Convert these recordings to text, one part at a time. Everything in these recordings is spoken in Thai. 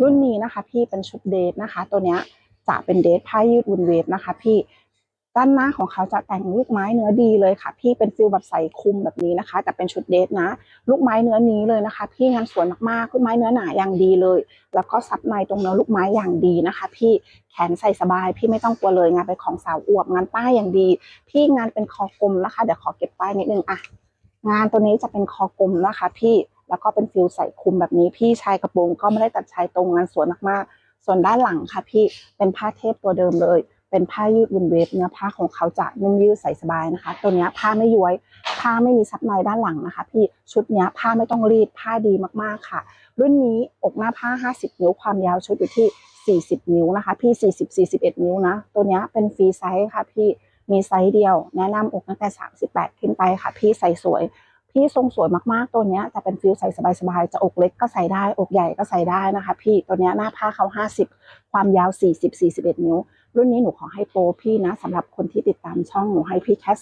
รุ่นนี้นะคะ พี่เป็นชุดเดทนะคะ ตัวเนี้ยจะเป็นเดทผ้ายืดวุนเวฟนะคะ พี่ด้านหน้าของเขาจะแต่งลูกไม้เนื้อดีเลยค่ะ พี่เป็นฟิลแบบใส่คุมแบบนี้นะคะ แต่เป็นชุดเดทนะ ลูกไม้เนื้อนี้เลยนะคะ พี่งานสวยมากๆลูกไม้เนื้อหนาอย่างดีเลย แล้วก็ซับในตรงเนื้อลูกไม้อย่างดีนะคะ พี่แขนใส่สบาย พี่ไม่ต้องกลัวเลยงานเป็นของสาวอวบงานป้ายอย่างดี พี่งานเป็นคอกลมนะคะเดี๋ยวขอเก็บป้ายนิดนึงอะงานตัวนี้จะเป็นคอกลมนะคะ พี่ แล้วก็เป็นฟิลใส่คุมแบบนี้พี่ชายกระโปรงก็ไม่ได้ตัดชายตรงงานสวยมากๆ ส่วนด้านหลังค่ะพี่เป็นผ้าเทปตัวเดิมเลย เป็นผ้ายืดวุนเวฟเนื้อผ้าของเขาจะนุ่มยืดใส่สบายนะคะ ตัวนี้ผ้าไม่ย้วย ผ้าไม่มีซับในด้านหลังนะคะ พี่ชุดนี้ผ้าไม่ต้องรีดผ้าดีมากๆค่ะ รุ่นนี้อกหน้าผ้า 50 นิ้วความยาวชุดอยู่ที่ 40 นิ้วนะคะ พี่ 40 41 นิ้วนะ ตัวนี้เป็นฟรีไซส์ค่ะพี่มีไซส์เดียว แนะนำอกตั้งแต่ 38 ขึ้นไปค่ะ พี่ใส่สวย พี่ทรงสวยมากๆตัวเนี้ยจะเป็นฟิลใส่สบายๆจะอกเล็กก็ใส่ได้อกใหญ่ก็ใส่ได้นะคะ พี่ตัวเนี้ยหน้าผ้าเขา 50 ความยาว 40 41 นิ้ว รุ่นนี้หนูขอให้โปรพี่นะสำหรับคนที่ติดตามช่องหนูให้พี่แค่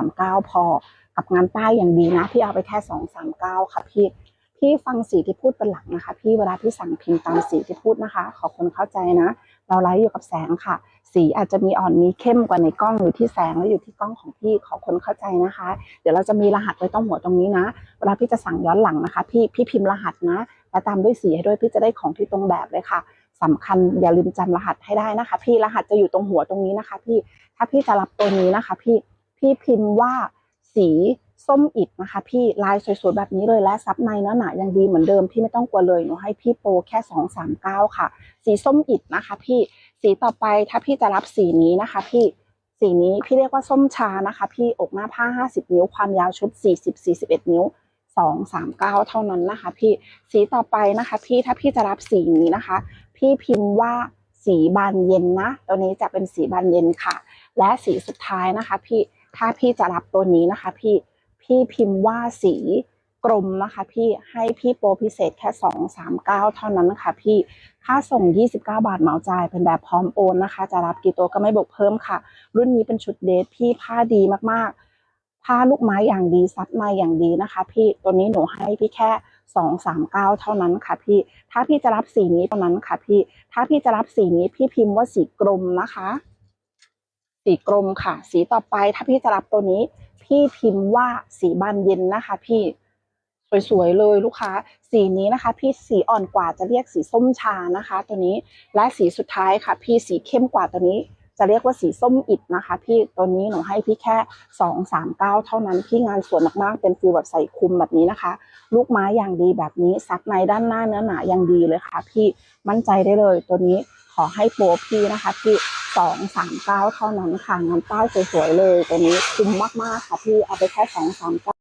239 พอ กับงานป้ายอย่างดีนะพี่เอาไปแค่ 239 ค่ะพี่พี่ฟังสีที่พูดเป็นหลักนะคะ พี่เวลาพี่สั่งพิมพ์ตามสีที่พูดนะคะ ขอคนเข้าใจนะ เราไลฟ์อยู่กับแสงค่ะ สีอาจจะมีอ่อนมีเข้มกว่าในกล้องหรือที่แสงและอยู่ที่กล้องของพี่ขอคนเข้าใจนะคะ เดี๋ยวเราจะมีรหัสไว้ตรงหัวตรงนี้นะ เวลาพี่จะสั่งย้อนหลังนะคะ พี่พี่พิมพ์รหัสนะ แล้วตามด้วยสีให้ด้วยพี่จะได้ของที่ตรงแบบเลยค่ะสำคัญอย่าลืมจำรหัสให้ได้นะคะ พี่รหัสจะอยู่ตรงหัวตรงนี้นะคะ พี่ถ้าพี่จะรับตัวนี้นะคะ พี่พี่พิมพ์ว่าสี ส้มอิดนะคะ พี่ลายสวยๆแบบนี้เลยและซับในเนื้อหนายังดีเหมือนเดิมพี่ไม่ต้องกลัวเลยหนูให้พี่โปรแค่สองสามเก้าค่ะ สีส้มอิดนะคะ พี่สีต่อไปถ้าพี่จะรับสีนี้นะคะ พี่สีนี้พี่เรียกว่าส้มชานะคะ พี่อกหน้าผ้า50นิ้ว ความยาวชุดสสสีี่ิบ40 41 นิ้ว2 3 9เท่านั้นนะคะ พี่สีต่อไปนะคะ พี่ถ้าพี่จะรับสีนี้นะคะ พี่พิมพ์ว่าสีบานเย็นนะ ตัวนี้จะเป็นสีบานเย็นค่ะ และสีสุดท้ายนะคะ พี่ถ้าพี่จะรับตัวนี้นะคะ พี่ พี่พิมพ์ว่าสีกรมนะคะพี่ให้พี่โปรพิเศษแค่ 2 3 9 เท่านั้นนะคะพี่ค่าส่ง 29 บาทเหมาจ่ายเป็นแบบพร้อมโอนนะคะ จะรับกี่ตัวก็ไม่บวกเพิ่มค่ะ รุ่นนี้เป็นชุดเดทพี่ผ้าดีมากๆ ผ้าลูกไม้อย่างดีซับในอย่างดีนะคะ พี่ตัวนี้หนูให้พี่แค่สองสามเก้าเท่านั้นค่ะพี่ถ้าพี่จะรับสีนี้เท่านั้นค่ะพี่ถ้าพี่จะรับสีนี้พี่พิมพ์ว่าสีกรมนะคะ สีกรมค่ะ สีต่อไปถ้าพี่จะรับตัวนี้ พี่พิมพ์ว่าสีบานเย็นนะคะ พี่สวยๆเลยลูกค้า สีนี้นะคะ พี่สีอ่อนกว่าจะเรียกสีส้มชานะคะ ตัวนี้และสีสุดท้ายค่ะ พี่สีเข้มกว่าตัวนี้ จะเรียกว่าสีส้มอิดนะคะ พี่ตัวนี้หนูให้พี่แค่สองสามเก้าเท่านั้นพี่งานสวยมากๆเป็นฟิลแบบใส่คุมแบบนี้นะคะ ลูกไม้อย่างดีแบบนี้ซักในด้านหน้าเนื้อหนาอย่างดีเลยค่ะ พี่มั่นใจได้เลย ตัวนี้ขอให้โปรพี่นะคะ พี่ สองสามเก้าเท่านั้นค่ะงานป้ายสวยๆเลยตัวนี้คุ้มมากๆค่ะพี่เอาไปแค่สองสามเก้า